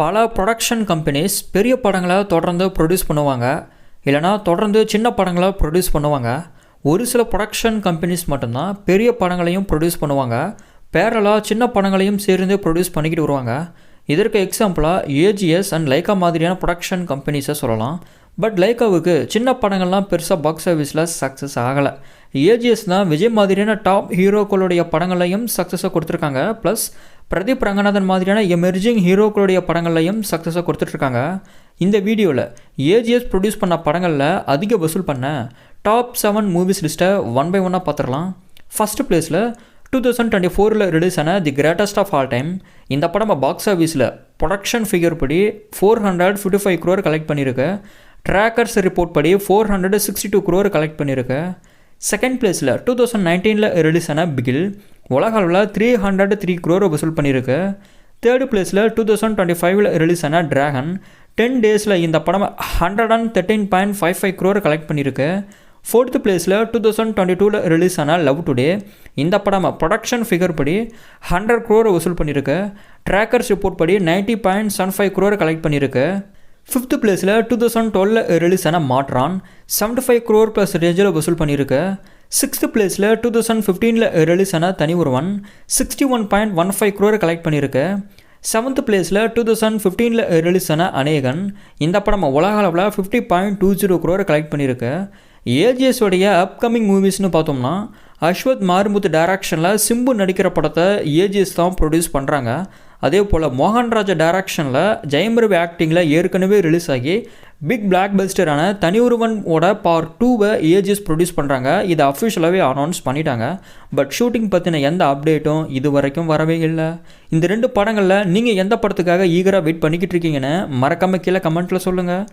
பல production companies பெரிய படங்களை தொடர்ந்து ப்ரொடியூஸ் பண்ணுவாங்க. இல்லைனா தொடர்ந்து சின்ன படங்களை ப்ரொடியூஸ் பண்ணுவாங்க. ஒரு சில ப்ரொடக்ஷன் கம்பெனிஸ் மட்டும்தான் பெரிய படங்களையும் ப்ரொடியூஸ் பண்ணுவாங்க. பேரலாக சின்ன படங்களையும் சேர்ந்து ப்ரொடியூஸ் பண்ணிக்கிட்டு வருவாங்க. இதற்கு எக்ஸாம்பிளாக ஏஜிஎஸ் அண்ட் லைக்கா மாதிரியான ப்ரொடக்ஷன் கம்பெனிஸை சொல்லலாம். பட் லைக்காவுக்கு சின்ன படங்கள்லாம் பெருசாக பாக்ஸ் ஆஃபீஸில் சக்ஸஸ் ஆகலை. ஏஜிஎஸ் தான் விஜய் மாதிரியான டாப் ஹீரோக்களுடைய படங்களையும் சக்ஸஸாக கொடுத்துருக்காங்க. ப்ளஸ் பிரதீப் ரங்கநாதன் மாதிரியான எமர்ஜிங் ஹீரோக்களுடைய படங்கள்லையும் சக்ஸஸாக கொடுத்துட்ருக்காங்க. இந்த வீடியோவில் ஏஜிஎஸ் ப்ரொடியூஸ் பண்ண படங்களில் அதிக வசூல் பண்ண டாப் செவன் மூவிஸ் லிஸ்ட்டை ஒன் பை ஒன்னாக பார்த்துடலாம் ஃபஸ்ட்டு பிளேஸில் டூ தௌசண்ட் டுவெண்ட்டி ஃபோரில் ரிலீஸ் ஆன the greatest of all time இந்த படம் பாக்ஸ் ஆஃபீஸில் ப்ரொடக்ஷன் ஃபிகர் படி four hundred fifty five crore collect பண்ணியிருக்கு ட்ராக்கர்ஸ் ரிப்போர்ட் படி four hundred sixty two crore collect பண்ணியிருக்கு செகண்ட் பிளேஸில் டூ தௌசண்ட் நைன்டீனில் ரிலீஸ் ஆன பிகில் உலக அளவில் த்ரீ ஹண்ட்ரட் த்ரீ க்ரோர் வசூல் பண்ணியிருக்கு. தேர்டு பிளேஸில் டூ தௌசண்ட் டுவெண்ட்டி ஃபைவ்ல ரிலீஸ் ஆன ட்ராகன் டென் டேஸில் இந்த படம் hundred and thirteen point five five crore collect பண்ணியிருக்கு. ஃபோர்த்து பிளேஸில் டூ தௌசண்ட் டுவெண்ட்டி டூவில் ரிலீஸ் ஆன லவ் டுடே இந்த படம் ப்ரொடக்ஷன் ஃபிகர் படி ஹண்ட்ரட் க்ரோர் வசூல் பண்ணியிருக்கு. ட்ராக்கர்ஸ் ரிப்போர்ட் படி ninety point seven five crore collect பண்ணியிருக்கு. ஃபிஃப்த்து பிளேஸில் டூ தௌசண்ட் டுவெலில் ரிலீஸ் ஆன மாட்ரான் செவன்ட்டி ஃபைவ் க்ரோர் ப்ளஸ் ரேஞ்சில் வசூல் பண்ணியிருக்கு. சிக்ஸ்த்து பிளேஸில் டூ தௌசண்ட் ஃபிஃப்டீனில் ரிலீஸ் ஆன Thani Oruvan sixty one point one five குரோரை collect பண்ணியிருக்கு. செவன்த் பிளேஸில் டூ தௌசண்ட் ஃபிஃப்டீனில் ரிலீஸ் ஆன அநேகன் இந்த படம் உலக அளவில் ஃபிஃப்டி பாயிண்ட் டூ ஜீரோ குரோரை கலெக்ட் பண்ணியிருக்கு. ஏஜிஎஸோடைய அப்கமிங் மூவிஸ்னு பார்த்தோம்னா அஸ்வத் மாறுமுத்து டைரக்ஷனில் சிம்பு நடிக்கிற படத்தை ஏஜிஎஸ் தான் ப்ரொடியூஸ் பண்ணுறாங்க அதே போல் மோகன்ராஜா டைரக்ஷனில் ஜெயமரவி ஆக்டிங்கில் ஏற்கனவே ரிலீஸ் ஆகி பிக் பிளாக் பஸ்டரான தனியொருவனோட பார்ட் டூவை ஏஜிஎஸ் ப்ரொடியூஸ் பண்ணுறாங்க இதை அஃபிஷியலாகவே அனௌன்ஸ் பண்ணிட்டாங்க. பட் ஷூட்டிங் பற்றின எந்த அப்டேட்டும் இது வரைக்கும் வரவே இல்லை. இந்த ரெண்டு படங்களில் நீங்கள் எந்த படத்துக்காக ஈகராக வெயிட் பண்ணிக்கிட்டு இருக்கீங்கன்னு மறக்காமல் கீழே கமெண்ட்டில் சொல்லுங்கள்